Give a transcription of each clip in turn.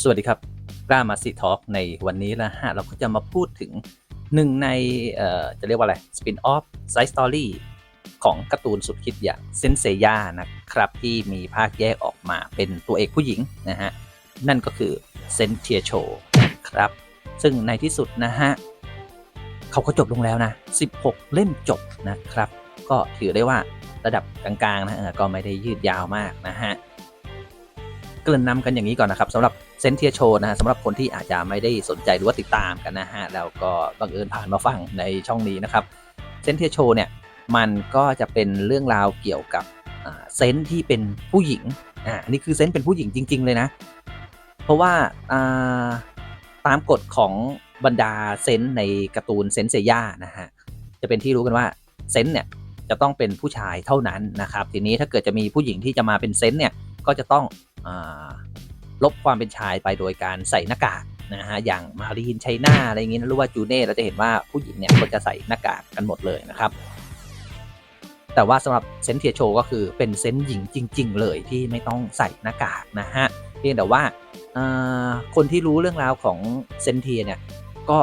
สวัสดีครับกล้ามาสิทอล์กในวันนี้นะฮะ เราก็จะมาพูดถึงหนึ่งในจะเรียกว่าอะไรสปินออฟไซส์สตอรี่ของการ์ตูนสุดคิดอย่างเซนเซย่านะครับ ที่มีภาคแยกออกมาเป็นตัวเอกผู้หญิงนะฮะ นั่นก็คือเซนเทียโชครับ ซึ่งในที่สุดนะฮะ เขาก็จบลงแล้วนะ 16 เล่มจบนะครับ ก็ถือได้ว่าระดับกลางๆนะก็ไม่ได้ยืดยาวมากนะฮะ เกริ่นนำกันอย่างนี้ก่อนนะครับสำหรับเซนเทียโชนะฮะสำหรับคนที่อาจจะไม่ได้สนใจหรือว่าติดตามกันนะฮะแล้วก็บังเอิญผ่านมาฟังในช่องนี้นะครับเซนเทียโชเนี่ยมันก็จะเป็นเรื่องราวเกี่ยวกับเซนที่เป็นผู้หญิงอ่าอันนี้คือเซนเป็นผู้หญิงจริง ๆ เลยนะ เพราะว่าตามกฎของบรรดาเซนในการ์ตูนเซนเซย่านะฮะจะเป็นที่รู้กันว่าเซนเนี่ยจะต้องเป็นผู้ชายเท่านั้นนะครับ ทีนี้ถ้าเกิดจะมีผู้หญิงที่จะมาเป็นเซนเนี่ยก็จะต้อง ลบความเป็นชายไปโดยการใส่หน้ากากนะฮะอย่างมารีนไชน่าอะไรอย่างงี้นะหรือว่าจูเน่เราจะเห็นว่าผู้หญิงเนี่ยก็จะใส่หน้ากากกันหมดเลยนะครับ แต่ว่าสำหรับเซนเทียโชก็คือเป็นเซนหญิงจริง ๆ เลยที่ไม่ต้องใส่หน้ากากนะฮะเพียงแต่ว่าคนที่รู้เรื่องราวของเซนเทียเนี่ยก็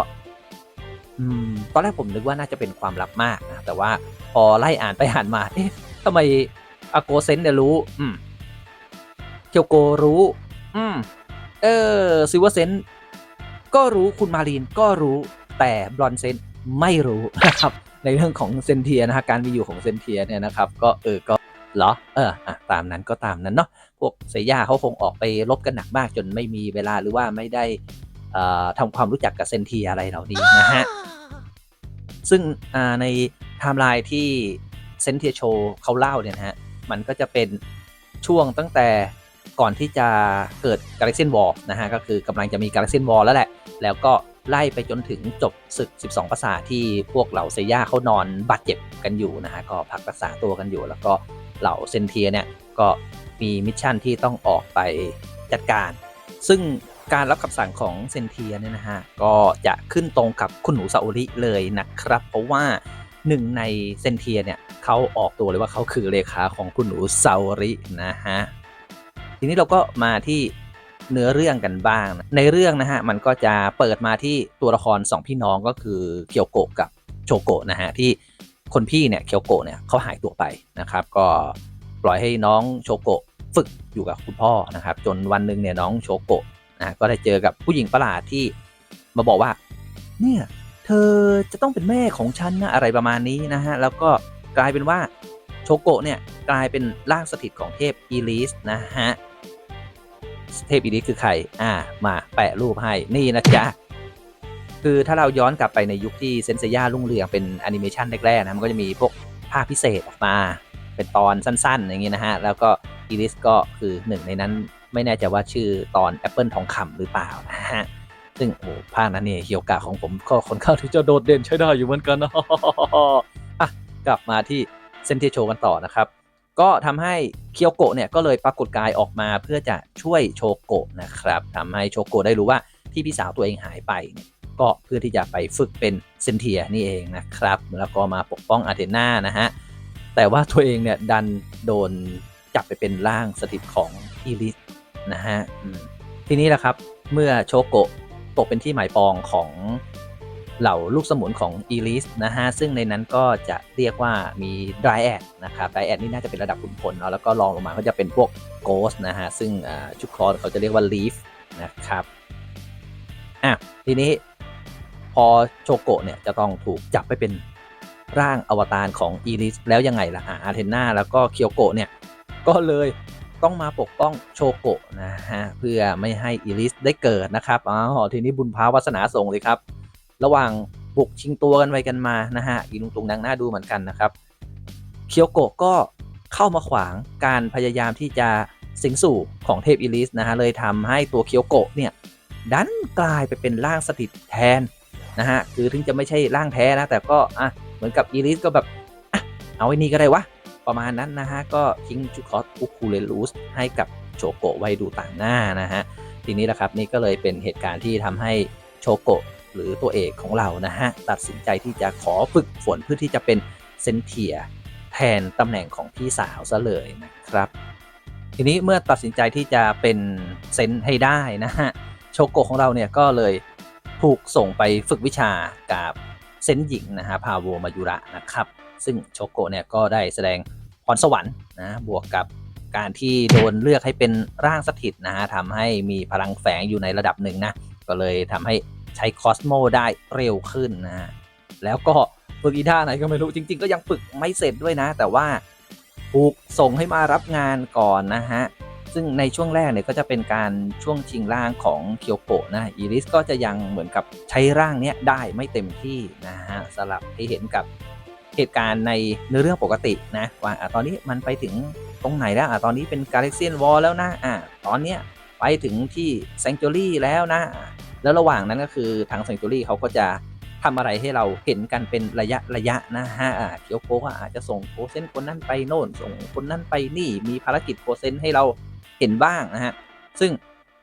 ตอนแรกผมนึกว่าน่าจะเป็นความลับมากนะแต่ว่าพอไล่อ่านไปอ่านมาเอ๊ะทำไมอาโกเซนเนี่ยรู้ อืม เคียวโกรู้ อืม เออซิวเซนก็รู้คุณมารีนก็รู้แต่บลอนเซนไม่รู้นะครับในเรื่องของเซนเทียนะฮะการมีอยู่ของเซนเทียเนี่ยนะครับ ก็เออก็เหรอเอออะตามนั้นก็ตามนั้นเนาะพวกเซย่าเขาคงออกไปลบกันหนักมากจนไม่มีเวลาหรือว่าไม่ได้เอ่อทำความรู้จักกับเซนเทียอะไรเหล่านี้นะฮะ ซึ่งอ่าในไทม์ไลน์ที่เซนเทียโชเขาเล่าเนี่ยนะฮะ มันก็จะเป็นช่วงตั้งแต่ ก่อนที่จะเกิดกาแล็กซี w วอลนะฮะก็คือกำลังจะมีกาแล็กซี w วอลแล้วแหละ แล้วก็ไล่ไปจนถึงจบศึก 12 ภาษาที่พวกเหล่าเซย่าเขานอนบาดเจ็บกันอยู่นะฮะก็พักรักษาตัวกันอยู่ แล้วก็เหล่าเซนเทียเนี่ยก็มีมิชชั่นที่ต้องออกไปจัดการ ซึ่งการรับคำสั่งของเซนเทียเนี่ยนะฮะก็จะขึ้นตรงกับคุณหนูซาโอริเลยนะครับ เพราะว่าหนึ่งในเซนเทียเนี่ยเขาออกตัวเลยว่าเขาคือเลขาของคุณหนูซาโอรินะฮะ ทีนี้เราก็มาที่เนื้อเรื่องกันบ้างนะในเรื่องนะฮะมันก็จะเปิดมาที่ตัวละครสองพี่น้องก็คือเคียวโกะกับโชโกะนะฮะที่คนพี่เนี่ยเคียวโกะเนี่ยเขาหายตัวไปนะครับก็ปล่อยให้น้องโชโกะฝึกอยู่กับคุณพ่อนะครับ จนวันหนึ่งเนี่ยน้องโชโกะนะก็ได้เจอกับผู้หญิงประหลาดที่มาบอกว่า เนี่ยเธอจะต้องเป็นแม่ของฉันนะอะไรประมาณนี้นะฮะแล้วก็กลายเป็นว่าโชโกะเนี่ยกลายเป็นร่างสถิตของเทพอีลิสนะฮะ เทพอีลิสคือใคร อ่า มาแปะรูปให้ นี่นะจ๊ะ คือถ้าเราย้อนกลับไปในยุคที่เซนเซย่ารุ่งเรืองเป็นแอนิเมชันแรกๆนะมันก็จะมีพวกภาคพิเศษออกมา เป็นตอนสั้นๆ อย่างงี้นะฮะ แล้วก็อีลิสก็คือหนึ่งในนั้นไม่แน่ใจว่าชื่อตอนแอปเปิลทองคำหรือเปล่านะฮะซึ่งโอ้ภาคนั้นเนี่ยเฮียวกะของผมก็ค่อนข้างที่จะโดดเด่นใช้ได้อยู่เหมือนกันนะอะกลับมาที่เซนเทโชกันต่อนะครับ ก็ทำให้เคียวโกะเนี่ยก็เลยปรากฏกายออกมาเพื่อจะช่วยโชโกะนะครับทำให้โชโกะได้รู้ว่าที่พี่สาวตัวเองหายไป ก็เพื่อที่จะไปฝึกเป็นเซนเทียนี่เองนะครับ แล้วก็มาปกป้องอาเทนานะฮะ แต่ว่าตัวเองเนี่ยดันโดนจับไปเป็นร่างสถิตของอีลิสนะฮะทีนี้แหละครับเมื่อโชโกะตกเป็นที่หมายปองของ เหล่าลูกสมุนของอีลิสนะฮะซึ่งในนั้นก็จะเรียกว่ามีดแอดนะครับดแอดนี่น่าจะเป็นระดับขุนพลเนาะแล้วก็รองลงมาก็จะเป็นพวกโกสนะฮะซึ่งชุดคอร์เขาจะเรียกว่าลีฟนะครับอะทีนี้พอโชโกะเนี่ยจะต้องถูกจับไปเป็นร่างอวตารของอีลิสแล้วยังไงล่ะอะอาเทนาแล้วก็เคียวโกะเนี่ยก็เลยต้องมาปกป้องโชโกะนะฮะเพื่อไม่ให้อีลิสได้เกิดนะครับอ๋อทีนี้บุญพาวาสนาส่งเลยครับ ระหว่างบุกชิงตัวกันไปกันมานะฮะอีลุงตุงนางหน้าดูเหมือนกันนะครับเคียวโกะก็เข้ามาขวางการพยายามที่จะสิงสู่ของเทพอีลิสนะฮะเลยทำให้ตัวเคียวโกะเนี่ยดันกลายไปเป็นร่างสถิตแทนนะฮะคือถึงจะไม่ใช่ร่างแท้นะแต่ก็อะเหมือนกับอีลิสก็แบบอเอาไอ้นี่ก็ได้วะประมาณนั้นนะฮะก็ทิ้งจุคอสอุคูเลลูสให้กับโชโกะไว้ดูต่างหน้านะฮะทีนี้แหละครับนี่ก็เลยเป็นเหตุการณ์ที่ทำให้โชโกะ หรือตัวเอกของเรานะฮะ ตัดสินใจที่จะขอฝึกฝนเพื่อที่จะเป็นเซนเทียแทนตำแหน่งของพี่สาวซะเลยนะครับ ทีนี้เมื่อตัดสินใจที่จะเป็นเซนให้ได้นะฮะ โชโกของเราเนี่ยก็เลยถูกส่งไปฝึกวิชากับเซนหญิงนะฮะพาโวมายุระนะครับ ซึ่งโชโกเนี่ยก็ได้แสดงพรสวรรค์นะบวกกับการที่โดนเลือกให้เป็นร่างสถิตนะฮะทำให้มีพลังแฝงอยู่ในระดับหนึ่งนะ ก็เลยทำให้ ใช้คอสโมได้เร็วขึ้นนะแล้วก็ฝึกอีท่าไหนก็ไม่รู้จริง ๆ ก็ยังฝึกไม่เสร็จด้วยนะ แต่ว่าถูกส่งให้มารับงานก่อนนะฮะซึ่งในช่วงแรกเนี่ยก็จะเป็นการช่วงชิงร่างของเคียวโกะนะอีริสก็จะยังเหมือนกับใช้ร่างเนี้ยได้ไม่เต็มที่นะฮะสลับให้เห็นกับเหตุการณ์ในเนื้อเรื่องปกตินะว่าอะตอนนี้มันไปถึงตรงไหนแล้วอะตอนนี้เป็นกาแล็กเซียนวอลแล้วนะอะตอนเนี้ยไปถึงที่แซงจูรี่แล้วนะ แล้วระหว่างนั้นก็คือทางแซงจูรี่เขาก็จะทำอะไรให้เราเห็นกันเป็นระยะระยะนะฮะเคียวโคกอาจจะส่งโคเซนคนนั้นไปโน่น ส่งคนนั้นไปนี่มีภารกิจโคเซนให้เราเห็นบ้างนะฮะ ซึ่ง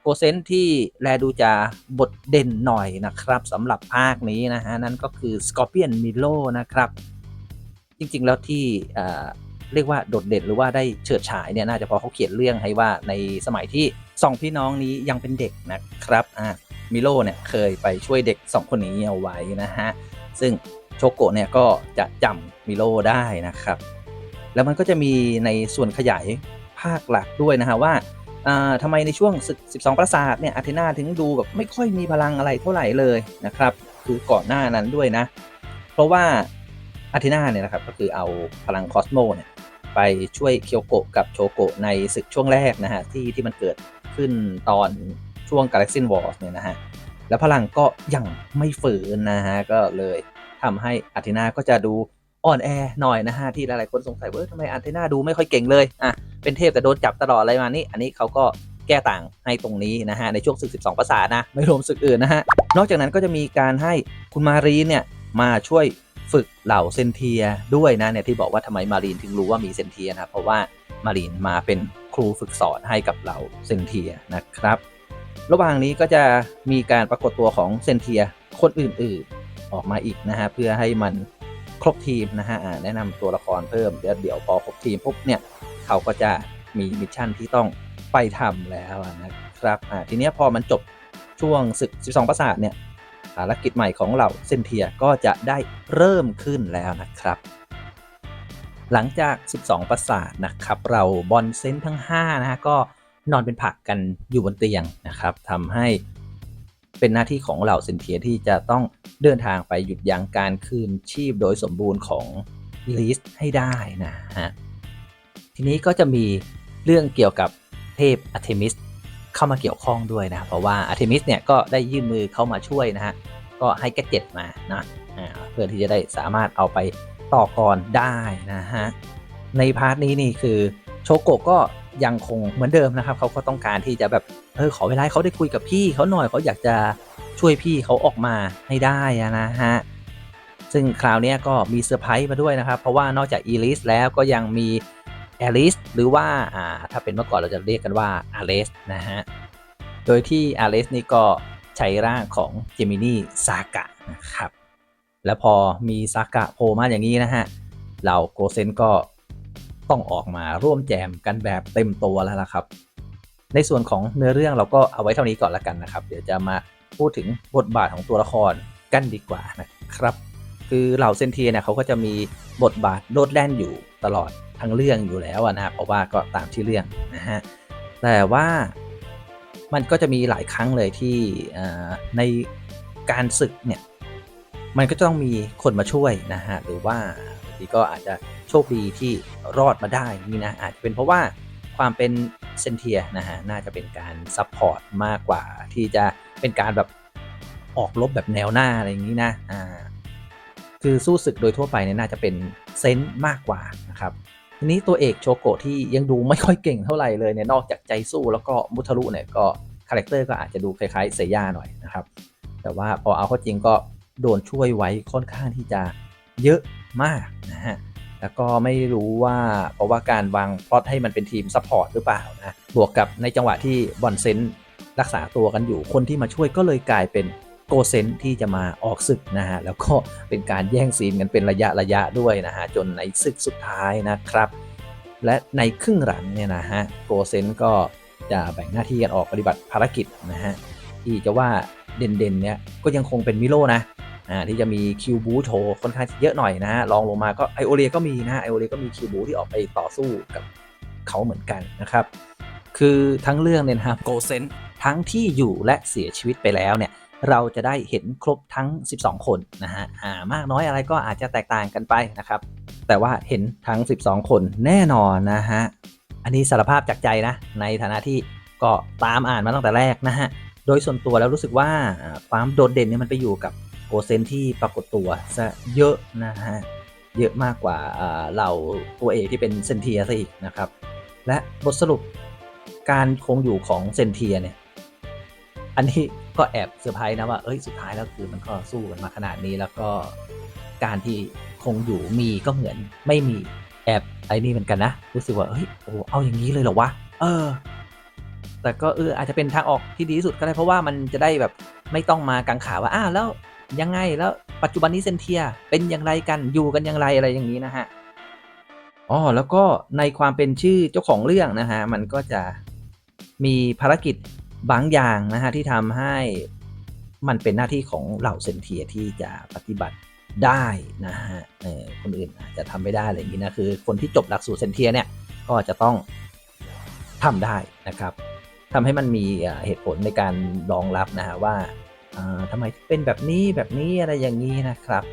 โกเซนที่แลดูจะบทเด่นหน่อยนะครับสำหรับภาคนี้นะฮะ นั่นก็คือ Scorpion Milo นะครับ จริงๆแล้วที่เอ่อเรียกว่าโดดเด่นหรือว่าได้เฉิดฉายเนี่ยน่าจะเพราะเขาเขียนเรื่องให้ว่าในสมัยที่สองพี่น้องนี้ยังเป็นเด็กนะครับอ่า มิโลเนี่ยเคยไปช่วยเด็ก 2 คนนี้เอาไว้นะฮะ ซึ่งโชโกะเนี่ยก็จะจำมิโลได้นะครับ แล้วมันก็จะมีในส่วนขยายภาคหลักด้วยนะฮะว่าอ่าทำไมในช่วงศึก 12 ประสาทเนี่ยอาเทนาถึงดูแบบไม่ค่อยมีพลังอะไรเท่าไหร่เลยนะครับ คือก่อนหน้านั้นด้วยนะ เพราะว่าอาเทนาเนี่ยนะครับก็คือเอาพลังคอสโมเนี่ยไปช่วยเคียวโกะกับโชโกะในศึกช่วงแรกนะฮะที่ที่มันเกิดขึ้นตอน ช่วง Galaxy Wars เนี่ยนะฮะ แล้วพลังก็ยังไม่ฝืนนะฮะ ก็เลยทำให้อาร์เทนาก็จะดูอ่อนแอหน่อยนะฮะ ที่หลายๆคนสงสัยว่าทำไมอาร์เทนาดูไม่ค่อยเก่งเลย อะ เป็นเทพแต่โดนจับตลอดอะไรมานี่ อันนี้เขาก็แก้ต่างให้ตรงนี้นะฮะ ในช่วงศึก 12ประสานะ ไม่รวมศึกอื่นนะฮะ นอกจากนั้นก็จะมีการให้คุณมารีนเนี่ยมาช่วยฝึกเหล่าเซนเทียด้วยนะเนี่ยที่บอกว่าทำไมมารีนถึงรู้ว่ามีเซนเทียนะเพราะว่ามารีนมาเป็นครูฝึกสอนให้กับเหล่าเซนเทียนะครับ ระหว่างนี้ก็จะมีการปรากฏตัวของเซนเทียคนอื่นๆออกมาอีกนะฮะเพื่อให้มันครบทีมนะฮะแนะนำตัวละครเพิ่มเดี๋ยวเดี๋ยวพอครบทีมปุ๊บเนี่ยเขาก็จะมีมิชชั่นที่ต้องไปทำแล้วนะครับอ่าทีนี้พอมันจบช่วงศึก 12 ประสาทเนี่ยภารกิจใหม่ของเหล่าเซนเทียก็จะได้เริ่มขึ้นแล้วนะครับ หลังจาก 12 ประสาทนะครับ เราบอลเซนทั้ง 5 นะฮะก็ นอนเป็นผักกันอยู่บนเตียงนะครับทำให้เป็นหน้าที่ของเหล่าเซนเทียที่จะต้องเดินทางไปหยุดยั้งการคืนชีพโดยสมบูรณ์ของลิสให้ได้นะฮะทีนี้ก็จะมีเรื่องเกี่ยวกับเทพอาร์เทมิสเข้ามาเกี่ยวข้องด้วยนะ เพราะว่าอาร์เทมิสเนี่ยก็ได้ยื่นมือเข้ามาช่วยนะฮะก็ให้แกเจ็ตมานะเพื่อที่จะได้สามารถเอาไปต่อกรได้นะฮะในพาร์ทนี้นี่คือโชโกก็ ยังคงเหมือนเดิมนะครับเขาก็ต้องการที่จะแบบเออขอเวลาเขาได้คุยกับพี่เขาหน่อยเขาอยากจะช่วยพี่เขาออกมาให้ได้นะฮะซึ่งคราวนี้ก็มีเซอร์ไพรส์มาด้วยนะครับ เพราะว่านอกจากอีลิสแล้วก็ยังมีแอลิสหรือว่าอ่าถ้าเป็นเมื่อก่อนเราจะเรียกกันว่าอาเลสนะฮะโดยที่อาเลสนี่ก็ใช้ร่างของเจมินี่ซากะนะครับแล้วพอมีซากะโผล่มาอย่างนี้นะฮะเราโกเซนก็ ต้องออกมาร่วมแจมกันแบบเต็มตัวแล้วล่ะครับ ในส่วนของเนื้อเรื่องเราก็เอาไว้เท่านี้ก่อนละกันนะครับ เดี๋ยวจะมาพูดถึงบทบาทของตัวละครกันดีกว่านะครับ คือเหล่าเซนเทียเนี่ยเขาก็จะมีบทบาทโลดแล่นอยู่ตลอดทั้งเรื่องอยู่แล้วนะครับเพราะว่าก็ตามที่เรื่องนะฮะแต่ว่ามันก็จะมีหลายครั้งเลยที่ในการศึกเนี่ยมันก็ต้องมีคนมาช่วยนะฮะหรือว่า บางทีก็อาจจะโชคดีที่รอดมาได้นี่นะอาจจะเป็นเพราะว่าความเป็นเซนเทียนะฮะน่าจะเป็นการซัพพอร์ตมากกว่าที่จะเป็นการแบบออกรบแบบแนวหน้าอะไรอย่างนี้นะอ่าคือสู้ศึกโดยทั่วไปเนี่ยน่าจะเป็นเซนต์มากกว่านะครับทีนี้ตัวเอกโชโกะที่ยังดูไม่ค่อยเก่งเท่าไหร่เลยเนี่ยนอกจากใจสู้แล้วก็มุทะลุเนี่ยก็คาแรคเตอร์ก็อาจจะดูคล้ายๆเซย่าหน่อยนะครับ แต่ว่าพอเอาเข้าจริงก็โดนช่วยไว้ค่อนข้างที่จะเยอะ มากนะฮะแล้วก็ไม่รู้ว่าเพราะว่าการวางพล็อตให้มันเป็นทีมซัพพอร์ตหรือเปล่านะบวกกับในจังหวะที่บอลเซนรักษาตัวกันอยู่คนที่มาช่วยก็เลยกลายเป็นโกเซนที่จะมาออกศึกนะฮะแล้วก็เป็นการแย่งซีนกันเป็นระยะระยะด้วยนะฮะจนในศึกสุดท้ายนะครับ และในครึ่งหลังเนี่ยนะฮะโกเซนก็จะแบ่งหน้าที่กันออกปฏิบัติภารกิจนะฮะที่จะว่าเด่นๆเนี่ยก็ยังคงเป็นมิโลนะ อ่าที่จะมีคิวบูโชว์ค่อนข้างเยอะหน่อยนะฮะลองลงมาก็ไอโอเลียก็มีนะไอโอเลียก็มีคิวบูที่ออกไปต่อสู้กับเขาเหมือนกันนะครับ คือทั้งเรื่องเนี่ยนะครับโกเซนทั้งที่อยู่และเสียชีวิตไปแล้วเนี่ยเราจะได้เห็นครบทั้ง 12 คนนะฮะอ่ามากน้อยอะไรก็อาจจะแตกต่างกันไปนะครับ แต่ว่าเห็นทั้ง 12 คนแน่นอนนะฮะ อันนี้สารภาพจากใจนะ ในฐานะที่ก็ตามอ่านมาตั้งแต่แรกนะฮะ โดยส่วนตัวแล้วรู้สึกว่าอ่าความโดดเด่นเนี่ยมันไปอยู่กับ โกเซนที่ปรากฏตัวซะเยอะนะฮะ เยอะมากกว่าเหล่าตัวเอกที่เป็นเซนเทียซะอีกนะครับ และบทสรุปการคงอยู่ของเซนเทียเนี่ย อันนี้ก็แอบเซอร์ไพรส์นะว่า เอ้ย สุดท้ายแล้วคือมันก็สู้กันมาขนาดนี้แล้วก็การที่คงอยู่มีก็เหมือนไม่มีแอบไอ้นี่เหมือนกันนะ รู้สึกว่าเฮ้ยโอ้เอาอย่างนี้เลยเหรอวะ เออ แต่ก็เอออาจจะเป็นทางออกที่ดีที่สุดก็ได้เพราะว่ามันจะได้แบบไม่ต้องมากังขาว่าอ้าวแล้ว ยังไงแล้วปัจจุบันนี้เซนเทียเป็นอย่างไรกันอยู่กันอย่างไรอะไรอย่างนี้นะฮะอ๋อแล้วก็ในความเป็นชื่อเจ้าของเรื่องนะฮะมันก็จะมีภารกิจบางอย่างนะฮะที่ทำให้มันเป็นหน้าที่ของเหล่าเซนเทียที่จะปฏิบัติได้นะฮะเออคนอื่นอาจจะทำไม่ได้อะไรอย่างนี้นะคือคนที่จบหลักสูตรเซนเทียเนี่ยก็จะต้องทำได้นะครับทำให้มันมีเหตุผลในการรองรับนะฮะว่า ทำไมเป็นแบบนี้แบบนี้อะไรอย่างนี้นะครับ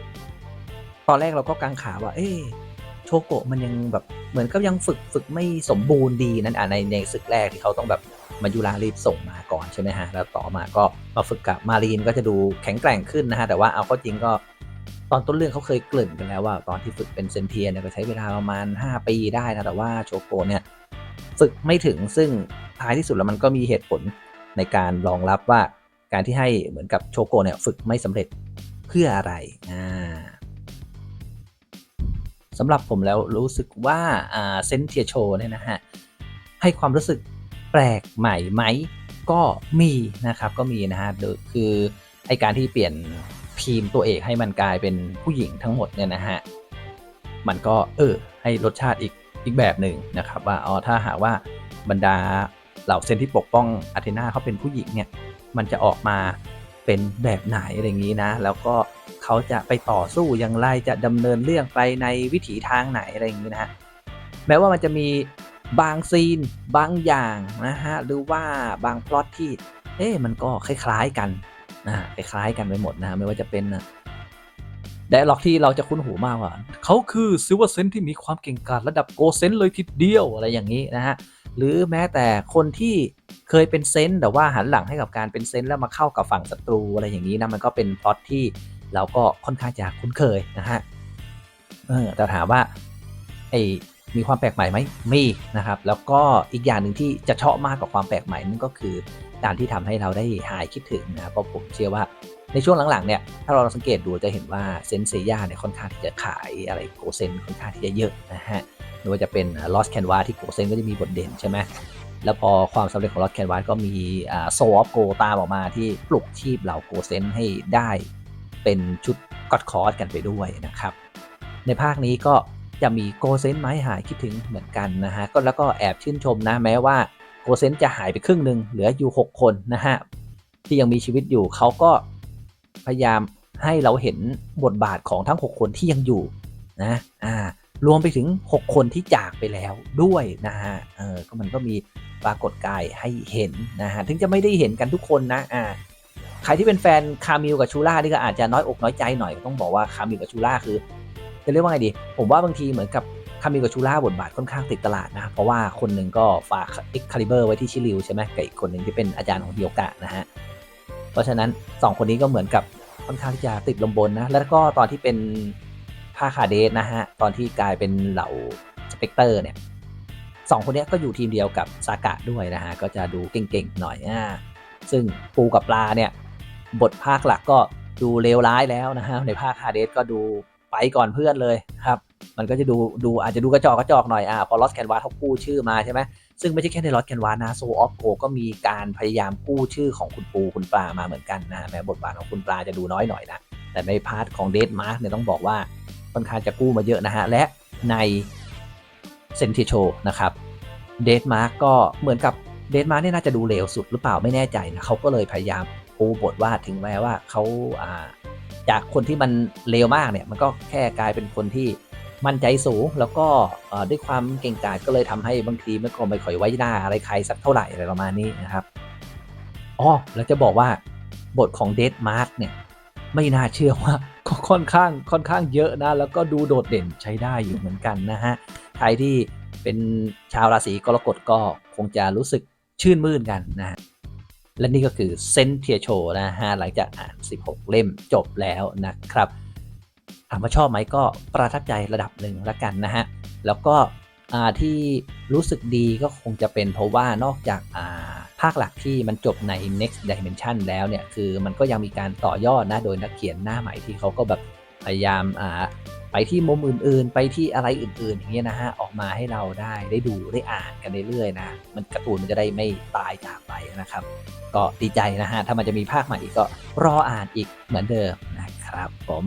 ตอนแรกเราก็กังขาว่า เอ๊โชโกะมันยังแบบเหมือนกับยังฝึกฝึกไม่สมบูรณ์ดีนั่นอะในในศึกแรกที่เขาต้องแบบมายุรารีบส่งมาก่อนใช่ไหมฮะแล้วต่อมาก็มาฝึกกับมารีนก็จะดูแข็งแกร่งขึ้นนะฮะแต่ว่าเอาเข้าจริงก็ตอนต้นเรื่องเขาเคยเกริ่นกันแล้วว่า ตอนที่ฝึกเป็นเซนเทียเนี่ยก็ใช้เวลาประมาณ 5 ปีได้นะแต่ว่าโชโกะเนี่ยฝึกไม่ถึงซึ่งท้ายที่สุดแล้วมันก็มีเหตุผลในการรองรับว่า การที่ให้เหมือนกับโชโกเนี่ยฝึกไม่สำเร็จเพื่ออะไรอ่าสำหรับผมแล้วรู้สึกว่าเซนเทียโชเนี่ยนะฮะให้ความรู้สึกแปลกใหม่ไหมก็มีนะครับก็มีนะฮะคือไอการที่เปลี่ยนทีมตัวเอกให้มันกลายเป็นผู้หญิงทั้งหมดเนี่ยนะฮะมันก็เออให้รสชาติอีกอีกแบบหนึ่งนะครับว่าอ๋อถ้าหากว่าบรรดาเหล่าเซนที่ปกป้องอาเทนาเขาเป็นผู้หญิงเนี่ย มันจะออกมาเป็นแบบไหนอะไรอย่างนี้นะ แล้วก็เขาจะไปต่อสู้อย่างไรจะดำเนินเรื่องไปในวิถีทางไหนอะไรอย่างนี้นะฮะแม้ว่ามันจะมีบางซีนบางอย่างนะฮะหรือว่าบางพล็อตที่เอ๊ะมันก็คล้ายๆกันนะคล้ายๆกันไปหมดนะไม่ว่าจะเป็น ไดอะล็อกที่เราจะคุ้นหูมากกว่าเขาคือซิลเวอร์เซนที่มีความเก่งกาจระดับโกเซนเลยทีเดียวอะไรอย่างนี้นะฮะหรือแม้แต่คนที่เคยเป็นเซนแต่ว่าหันหลังให้กับการเป็นเซนแล้วมาเข้ากับฝั่งศัตรูอะไรอย่างนี้นะมันก็เป็นพล็อตที่เราก็ค่อนข้างจะคุ้นเคยนะฮะเออแต่ถามว่าไอมีความแปลกใหม่ไหมมีนะครับ แล้วก็อีกอย่างหนึ่งที่จะชาะมากกว่าความแปลกใหม่นั่นก็คือการที่ทำให้เราได้หายคิดถึงนะเพราะผมเชื่อว่า ในช่วงหลังๆเนี่ยถ้าเราสังเกตดูจะเห็นว่าเซนเซียเนี่ยค่อนข้างที่จะขายอะไรโกเซนค่อนข้างที่จะเยอะนะฮะไม่ว่าจะเป็น Lost Canvas ที่โกเซนก็จะมีบทเด่นใช่ไหมแล้วพอความสำเร็จของ Lost Canvas ก็มีโซออฟโกตามออกมาที่ปลุกชีพเหล่าโกเซนให้ได้เป็นชุดกอดคอร์สกันไปด้วยนะครับ ในภาคนี้ก็จะมีโกเซนไม้หายคิดถึงเหมือนกันนะฮะก็แล้วก็แอบชื่นชมนะแม้ว่าโกเซนจะหายไปครึ่งหนึ่งเหลืออยู่ 6 คนนะฮะที่ยังมีชีวิตอยู่เขาก็ พยายามให้เราเห็นบทบาทของทั้ง 6 คนที่ยังอยู่นะอ่ารวมไปถึง 6 คนที่จากไปแล้วด้วยนะฮะเออก็มันก็มีปรากฏกายให้เห็นนะฮะถึงจะไม่ได้เห็นกันทุกคนนะอ่าใครที่เป็นแฟนคามิลกับชูล่านี่ก็อาจจะน้อยอกน้อยใจหน่อยต้องบอกว่าคามิลกับชูล่าคือจะเรียกว่าไงดี ผมว่าบางทีเหมือนกับคามิลกับชูล่าบทบาทค่อนข้างติดตลาดนะ เพราะว่าคนหนึ่งก็ฝากเอ็กคาลิเบอร์ไว้ที่ชิริวใช่ไหมกับอีกคนหนึ่งที่เป็นอาจารย์ของฮิโอกะนะฮะ เพราะฉะนั้น 2 คนนี้ก็เหมือนกับค่อนข้างที่จะติดลมบนนะ แล้วก็ตอนที่เป็นภาคาเดสนะฮะ ตอนที่กลายเป็นเหล่าสเปกเตอร์เนี่ยสองคนนี้ก็อยู่ทีมเดียวกับซากะด้วยนะฮะ ก็จะดูเก่งๆหน่อยอ่าซึ่งปูกับปลาเนี่ย บทภาคหลักก็ดูเลวร้ายแล้วนะฮะ ในภาคฮาเดสก็ดูไปก่อนเพื่อนเลยครับ มันก็จะดูดูอาจจะดูกระจอกกระจอกหน่อยอ่าพอลอสแคนวาเขากู้ชื่อมาใช่ไหม ซึ่งไม่ใช่แค่ในลอสแคนวานะโซออฟโกก็มีการพยายามกู้ชื่อของคุณปูคุณปลามาเหมือนกันนะแม้บทบาทของคุณปลาจะดูน้อยหน่อยนะแต่ในพาร์ทของเดดมาร์กเนี่ยต้องบอกว่าค่อนข้างจะกู้มาเยอะนะฮะและในเซนเทโชนะครับเดดมาร์กก็เหมือนกับเดดมาร์กนี่น่าจะดูเลวสุดหรือเปล่าไม่แน่ใจนะเขาก็เลยพยายามปูบทว่าถึงแม้ว่าเขาอ่าจากคนที่มันเลวมากเนี่ยมันก็แค่กลายเป็นคนที่ มั่นใจสูง แล้วก็ด้วยความเก่งกาจก็เลยทำให้บางทีไม่ก็ไม่ค่อยไว้หน้าอะไรใครสักเท่าไหร่อะไรประมาณนี้นะครับอ๋อแล้วจะบอกว่าบทของเดดมาร์กเนี่ยไม่น่าเชื่อว่าก็ค่อนข้างค่อนข้างเยอะนะ แล้วก็ดูโดดเด่นใช้ได้อยู่เหมือนกันนะฮะใครที่เป็นชาวราศีกรกฎก็คงจะรู้สึกชื่นมื่นกันนะฮะและนี่ก็คือเซนเทียโชนะฮะหลังจากอ่าน 16 เล่มจบแล้วนะครับ ถามว่าชอบไหมก็ประทับใจระดับหนึ่งละกันนะฮะ แล้วก็ที่รู้สึกดีก็คงจะเป็นเพราะว่านอกจากาภาคหลักที่มันจบใน next dimension แล้วเนี่ย คือมันก็ยังมีการต่อยอดนะโดยนักเขียนหน้าใหม่ที่เขาก็แบบพยายามาไปที่มุมอื่นๆ ไปที่อะไรอื่นๆอย่างเงี้ยนะฮะ ออกมาให้เราได้ได้ดูได้อ่านกันเรื่อยๆนะมันการ์ตูนมันจะได้ไม่ตายจากไปนะครับ ก็ดีใจนะฮะ ถ้ามันจะมีภาคใหม่อีกก็รออ่านอีกเหมือนเดิมนะครับผม